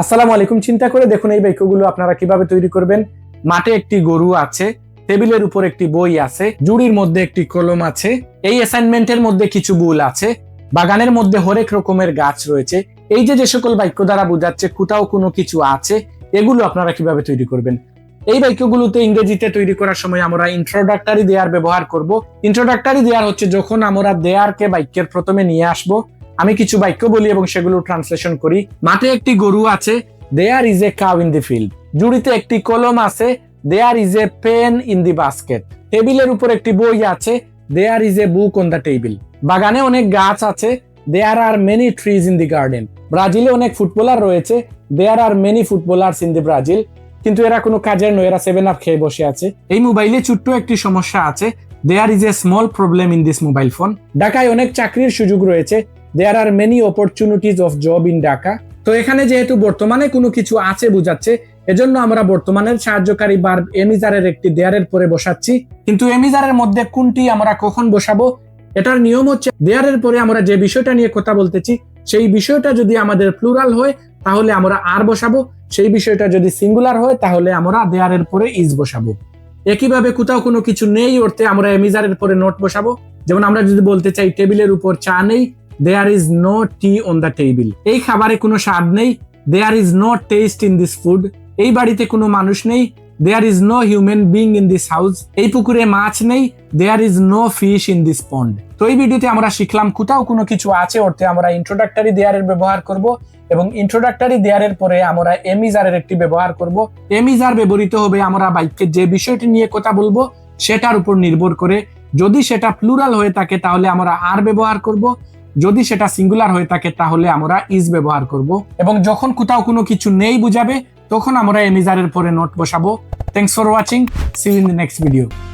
আসসালামু আলাইকুম। চিন্তা করে দেখুন এই বাক্যগুলো আপনারা কীভাবে তৈরি করবেন। মাঠে একটি গরু আছে, টেবিলের উপর একটি বই আছে, জুড়ির মধ্যে একটি কলম আছে, এই অ্যাসাইনমেন্টের মধ্যে কিছু ভুল আছে, বাগানের মধ্যে হরেক রকমের গাছ রয়েছে। এই যে যে সকল বাক্য দ্বারা বোঝাচ্ছে, কোথাও কোনো কিছু আছে, এগুলো আপনারা কীভাবে তৈরি করবেন? এই বাক্যগুলোতে ইংরেজিতে তৈরি করার সময় আমরা ইন্ট্রোডাক্টারি দেয়ার ব্যবহার করব। ইন্ট্রোডাক্টারি দেয়ার হচ্ছে যখন আমরা দেয়ারকে বাক্যের প্রথমে নিয়ে আসব আমি কিছু বাক্য বলি এবং সেগুলো ট্রান্সলেশন করি। মাঠে একটি গরু আছে there is a cow in the field জুড়িতে একটি কলম আছে there is a pen in the basket টেবিলের উপর একটি বই আছে there is a book on the table বাগানে অনেক গাছ আছে there are many trees in the garden ব্রাজিলে অনেক ফুটবলার রয়েছে there are many footballers in the Brazil কিন্তু এরা কোনো কাজের নয়, এরা সেভেন আপ খেয়ে বসে আছে। এই মোবাইলে ছোট্ট একটি সমস্যা আছে there is a small problem in this mobile phone ঢাকায় অনেক চাকরির সুযোগ রয়েছে there are many opportunities of job in Dhaka তো এখানে যেহেতু বর্তমানে কোনো কিছু আছে বুঝাচ্ছে, এজন্য আমরা বর্তমানের সাহায্যকারী বার্ব এমিজারের একটি দেয়ারের পরে বসাচ্ছি। কিন্তু এমিজারের মধ্যে কোনটি আমরা কখন বসাবো, এটার নিয়ম হচ্ছে দেয়ারের পরে আমরা যে বিষয়টা নিয়ে কথা বলতেছি, সেই বিষয়টা যদি আমাদের প্লুরাল হয়, তাহলে আমরা আর বসাবো। সেই বিষয়টা যদি সিঙ্গুলার হয়, তাহলে আমরা দেয়ারের পরে ইজ বসাবো। একইভাবে কোথাও কোনো কিছু নেই অর্থে আমরা এমিজারের পরে নোট বসাবো। যেমন আমরা যদি বলতে চাই, টেবিলের উপর চা নেই there is no tea on the table এই খাবারে কোনো স্বাদ নেই। There is no taste in this food এই বাড়িতে কোনো মানুষ নেই। There is no human being in this house এই পুকুরে মাছ নেই। There is no fish in this pond তো এই ভিডিওতে আমরা শিখলাম কোথাও কোনো কিছু আছে অর্থে আমরা ইন্ট্রোডাক্টরি দেয়ারের ব্যবহার করব এবং ইন্ট্রোডাক্টরি দেয়ারের পরে আমরা এমিজারের একটি ব্যবহার করব। এমিজার ব্যবহৃত হবে আমরা বাক্যে যে বিষয়টি নিয়ে কথা বলব সেটার উপর নির্ভর করে। যদি সেটা প্লুরাল হয়ে থাকে তাহলে আমরা আর ব্যবহার করব। যদি সেটা সিঙ্গুলার হয়ে থাকে, তাহলে আমরা ইজ ব্যবহার করব। এবং যখন কোথাও কোনো কিছু নেই বুঝাবে, তখন আমরা এমিজারের পরে নোট বসাবো। Thanks for watching see in the next video